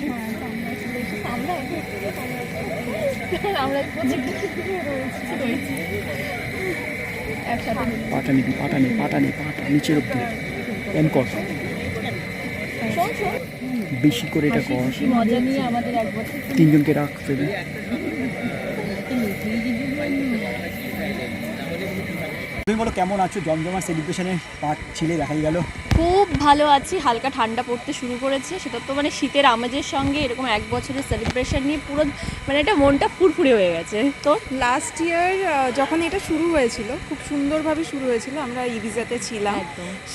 বেশি আমরা আমরা রয়েছি একসাথে পাটা নিবি পাটা নেই পাটা নেই পাটা নিচের অব্দি এম কর বেশি করে এটা কর তিনজনকে রাখ তুমি বলো কেমন আছো? জমজমার সেলিব্রেশনের পার্ট ছিলে দেখাই গেল। খুব ভালো আছি। হালকা ঠান্ডা পড়তে শুরু করেছে। সেটা তো মানে শীতের আমেজের সঙ্গে এরকম এক বছরের সেলিব্রেশন নিয়ে পুরো মানে এটা মনটা ফুরফুরে হয়ে গেছে। তো লাস্ট ইয়ার যখন এটা শুরু হয়েছিল খুব সুন্দরভাবে শুরু হয়েছিল আমরা ইভিজাতে ছিলাম।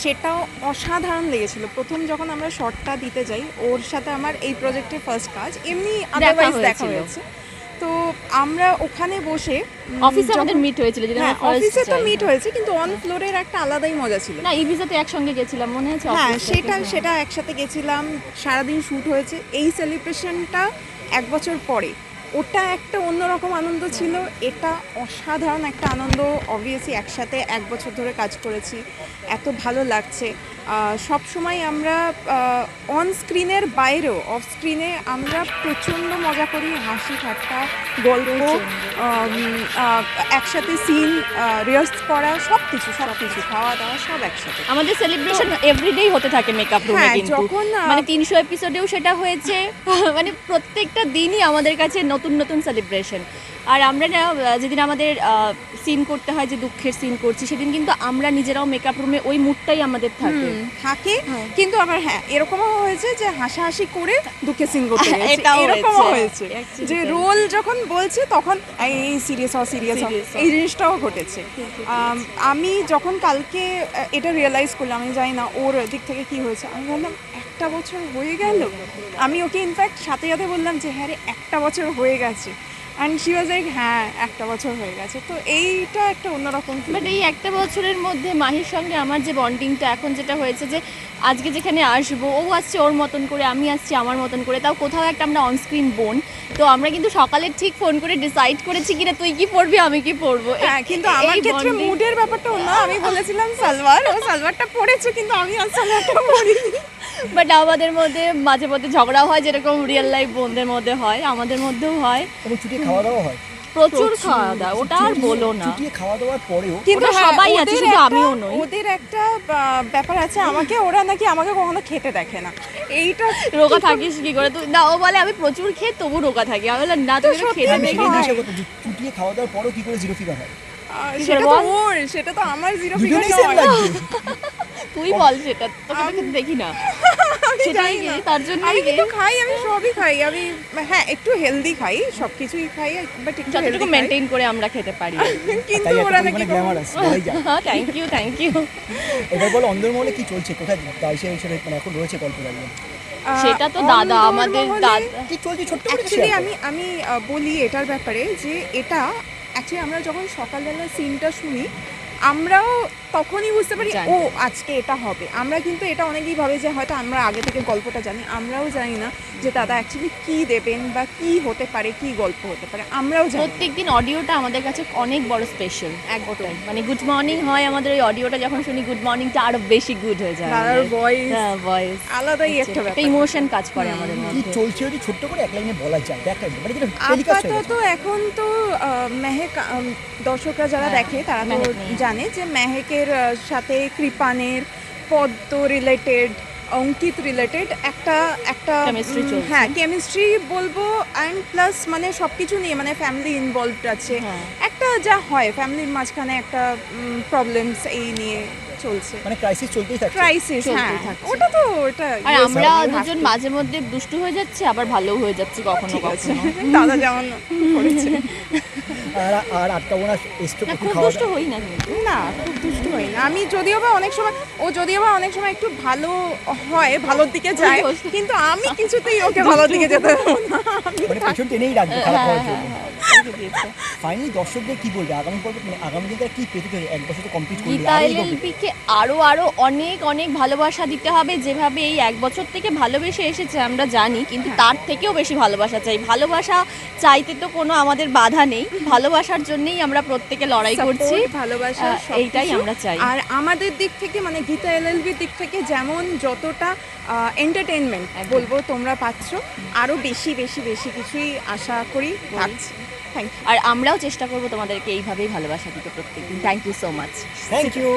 সেটাও অসাধারণ লেগেছিল। প্রথম যখন আমরা শর্টটা দিতে যাই ওর সাথে আমার এই প্রজেক্টের ফার্স্ট কাজ। এমনি আদারওয়াইজ দেখা হয়েছে। তো আমরা ওখানে বসে অফিসে আমাদের মিট হয়েছিল যেটা হ্যাঁ অফিসে তো মিট হয়েছে। কিন্তু অন ফ্লোরের একটা আলাদাই মজা ছিল। না ইভিসাতে একসঙ্গে গেছিলাম মনে আছে হ্যাঁ সেটা সেটা একসাথে গেছিলাম সারাদিন শ্যুট হয়েছে। এই সেলিব্রেশনটা এক বছর পরে। ওটা একটা অন্যরকম আনন্দ ছিল। এটা অসাধারণ একটা আনন্দ অবভিয়াসলি একসাথে এক বছর ধরে কাজ করেছি। এত ভালো লাগছে। সব সময় আমরা অন স্ক্রিনের বাইরেও অফ স্ক্রিনে আমরা প্রচণ্ড মজা করি হাসি ঠাট্টা গল্প একসাথে সিন রিহার্স করা সব কিছু সব কিছু খাওয়া দাওয়া সব একসাথে। আমাদের সেলিব্রেশন এভরিডেই হতে থাকে মেকআপ রুমে হ্যাঁ, কিন্তু। যখন, মানে তিনশো এপিসোডেও সেটা হয়েছে। মানে প্রত্যেকটা দিনই আমাদের কাছে নতুন নতুন নতুন সেলিব্রেশন আর আমরা না যেদিন আমাদের সিন করতে হয় যে দুঃখের সিন করছি সেদিন কিন্তু আমরা নিজেরাও মেকআপ রুমে ওই মুডটাই আমাদের থাকে। থাকে। হ্যাঁ। কিন্তু আবার হ্যাঁ এরকমও হয়েছে যে হাসাহাসি করে দুঃখে সিন করতে হ্যাঁ, এরকমও হয়েছে। হয়েছে। যে রোল যখন বলছে তখন এই সিরিয়াস হও সিরিয়াস এই জিনিসটাও ঘটেছে। আমি যখন কালকে এটা রিয়েলাইজ করলাম আমি জানি না ওর দিক থেকে কি হয়েছে। আমি বললাম একটা বছর হয়ে গেল। আমি ওকে ইনফ্যাক্ট সাথে সাথে বললাম যে হ্যাঁ রে একটা বছর হয়ে গেছে। অ্যান্ড শি ওয়াজ লাইক হ্যাঁ একটা বছর হয়ে গেছে। তো এইটা একটা অন্যরকম বাট এই একটা বছরের মধ্যে মাহির সঙ্গে আমার যে বন্ডিংটা এখন যেটা হয়েছে যে আজকে যেখানে আসব ও আসছে ওর মতন করে আমি আসছি আমার মতন করে তাও কোথাও একটা আমরা অনস্ক্রিন বোন। তো আমরা কিন্তু সকালে ঠিক ফোন করে ডিসাইড করেছি কিনা তুই কি পড়বি আমি কি পড়ব? হ্যাঁ কিন্তু আমার ক্ষেত্রে মুডের ব্যাপারটা অন্য। আমি বলেছিলাম সালোয়ার ও সালোয়ারটা পরেছে কিন্তু আমি আর সালোয়ারটা পরিনি বাট আমাদের মধ্যে মাঝে মধ্যে ঝগড়াও হয় যেরকম রিয়েল লাইফ বোনদের মধ্যে হয় আমাদের মধ্যেও হয়। এবং চুটিয়ে খাওয়া দাওয়া হয়। প্রচুর খাওয়া দাওয়া ওটা আর বলো না। চুটিয়ে খাওয়া দাওয়ার পরেও কিন্তু হ্যাঁ, সবাই আছে, শুধু আমিও নই। ওদের একটা ব্যাপার আছে আমাকে ওরা নাকি আমাকে কখনো খেতে দেখে না। এইটা রোগা থাকিস কি করে? তুই না ও বলে আমি প্রচুর খেয়ে তবু রোগা থাকি। আমি বললাম না তুমি তো খেতে দেখি। না চুটিয়ে খাওয়া দাওয়ার পরেও কি করে জিরো ফিগার হয়? সেটা তো ওর সেটা তো আমার জিরো ফিগার লাগছে। তুই বল সেটা তোকে তো দেখি না। সেটাই না। তার জন্য আমি কিন্তু খাই আমি সবই খাই। আমি হ্যাঁ একটু হেলদি খাই সবকিছুই খাই বাট একটু যতটুকু মেনটেন করে আমরা খেতে পারি। কিন্তু ওরা একটা নাকি পরিমাণে গ্ল্যামারাস বলাই যায়। থ্যাংক ইউ থ্যাংক ইউ এবার বলো অন্দরমহলে কি চলছে? কোথায় হিসেবে মানে এখন রয়েছে গল্প দাঁড়িয়ে সেটা তো দাদা আমাদের দাদা। কি চলছে? ছোট্ট অ্যাকচুয়ালি আমি আমি বলি এটার ব্যাপারে যে এটা অ্যাকচুয়ালি আমরা যখন সকালবেলা সিনটা শুনি আমরাও তখনই বুঝতে পারি ও আজকে এটা হবে। আমরা কিন্তু এটা অনেকেই ভাবে যে হয়তো আমরা আগে থেকে গল্পটা জানি। আমরাও জানি না যে দাদা অ্যাকচুয়ালি কি দেবেন বা কি হতে পারে কি গল্প হতে পারে? আমরাও জানি না। প্রত্যেকদিন অডিওটা আমাদের কাছে অনেক বড় স্পেশাল একদম। মানে গুড মর্নিং হয় আমাদের ওই অডিওটা যখন শুনি গুড মর্নিংটা আরও বেশি গুড হয়ে যায় দাদার ভয়েস হ্যাঁ ভয়েস আলাদাই একটা ব্যাপার। ইমোশন কাজ করে আমাদের কি মধ্যে। চলছে যদি ছোট্ট করে এক লাইনে বলা যায় দেখাই মানে যেটা টেলিকাস্ট আপাতত গেছে। এখন তো মেহেক দর্শকরা যারা হ্যাঁ, দেখে তারা তো জানে যে মেহেকের আহ, সাথে কৃপানের পদ্ম রিলেটেড অঙ্কিত রিলেটেড একটা একটা হ্যাঁ কেমিস্ট্রি বলব অ্যান্ড প্লাস মানে সব কিছু নিয়ে মানে ফ্যামিলি ইনভলভড আছে। হ্যাঁ। একটা যা হয় ফ্যামিলির মাঝখানে একটা প্রবলেমস এই নিয়ে চলছে। মানে ক্রাইসিস চলতেই থাকছে। ক্রাইসিস হ্যাঁ। ওটা তো ওটা আর আমরা দুজন মাঝে মধ্যে দুষ্টু হয়ে যাচ্ছে আবার ভালো হয়ে যাচ্ছে কখনো কখনো। দাদা যেমন করেছে। আর আর আটকাবো না এসছে না খুব দুষ্ট হই না কিন্তু। না খুব দুষ্ট হই না। আমি যদিও বা অনেক সময় ও যদিও বা অনেক সময় একটু ভালো হয় ভালোর দিকে যায়। কিন্তু আমি কিছুতেই ওকে ভালোর দিকে যেতে দেবো না। মানে পিছন টেনেই রাখব খারাপ হ্যাঁ, হওয়ার জন্য। রেখে দিয়েছে। ফাইনালি দর্শকদের কি বলবে? আগামী পর্বে মানে আগামী দিনে কি পেতে চলেছে এক বছর তো কমপ্লিট করবে। গীতা। এলএলবিকে আরও আরও অনেক অনেক ভালোবাসা দিতে হবে যেভাবে এই এক বছর থেকে ভালোবেসে এসেছে আমরা জানি কিন্তু হ্যাঁ। তার থেকেও বেশি ভালোবাসা চাই। ভালোবাসা চাইতে তো কোনো আমাদের বাধা নেই। ভালোবাসার জন্যই আমরা প্রত্যেকে লড়াই করছি। ভালোবাসা এইটাই আমরা চাই। আর আমাদের দিক থেকে মানে গীতা এলএলবির দিক থেকে যেমন যতটা এন্টারটেনমেন্ট বলব তোমরা পাচ্ছ আরও বেশি বেশি বেশি কিছুই আশা করি থাকছে থ্যাংক ইউ আর আমরাও চেষ্টা করব তোমাদেরকে এইভাবেই ভালোবাসা দিতে প্রত্যেকদিন। Thank you so much thank you